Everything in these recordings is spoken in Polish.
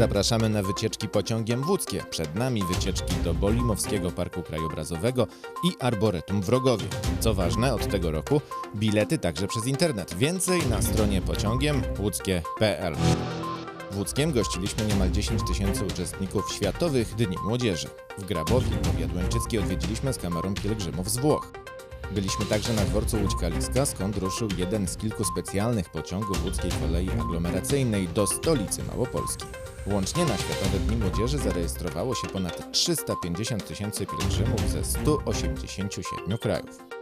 Zapraszamy na wycieczki pociągiem wódzkie. Przed nami wycieczki do Bolimowskiego Parku Krajobrazowego i Arboretum w Rogowie. Co ważne, od tego roku bilety także przez internet. Więcej na stronie pociągiem łódzkie.pl. W Łódzkiem gościliśmy niemal 10 tysięcy uczestników Światowych Dni Młodzieży. W Grabowi, powiat Łęczycki odwiedziliśmy z kamerą pielgrzymów z Włoch. Byliśmy także na dworcu Łódź-Kaliska, skąd ruszył jeden z kilku specjalnych pociągów łódzkiej kolei aglomeracyjnej do stolicy Małopolski. Łącznie na Światowe Dni Młodzieży zarejestrowało się ponad 350 tysięcy pielgrzymów ze 187 krajów.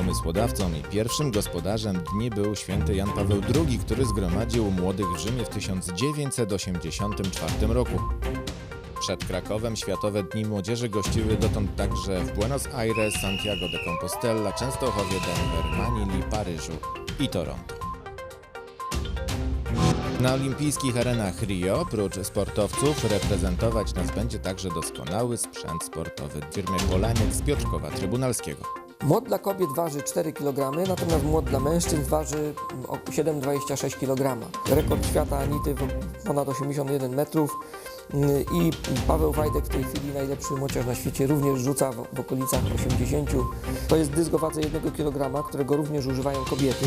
Pomysłodawcą i pierwszym gospodarzem dni był święty Jan Paweł II, który zgromadził młodych w Rzymie w 1984 roku. Przed Krakowem Światowe Dni Młodzieży gościły dotąd także w Buenos Aires, Santiago de Compostela, Częstochowie, Denver, Manili, Paryżu i Toronto. Na olimpijskich arenach Rio, prócz sportowców, reprezentować nas będzie także doskonały sprzęt sportowy firmy Polaniec z Piotrkowa Trybunalskiego. Młot dla kobiet waży 4 kg, natomiast młot dla mężczyzn waży o 7,26 kg. Rekord świata Anity ponad 81 metrów Yy, i Paweł Wajdek w tej chwili najlepszy młociarz na świecie również rzuca w, w okolicach 80. To jest dysk o wadze 1 kg, którego również używają kobiety.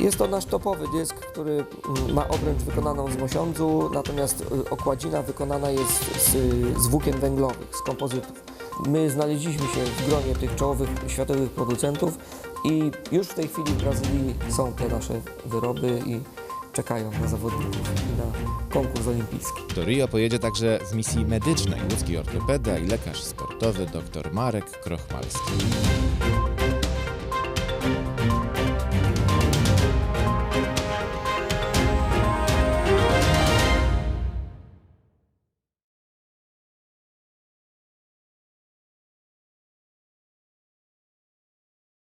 Jest to nasz topowy dysk, który mm, ma obręcz wykonaną z mosiądzu, natomiast y, okładzina wykonana jest z, z włókien węglowych, z kompozytów. My znaleźliśmy się w gronie tych czołowych światowych producentów i już w tej chwili w Brazylii są te nasze wyroby i czekają na zawodników i na konkurs olimpijski. Do Rio pojedzie także w misji medycznej łódzki ortopeda i lekarz sportowy dr Marek Krochmalski.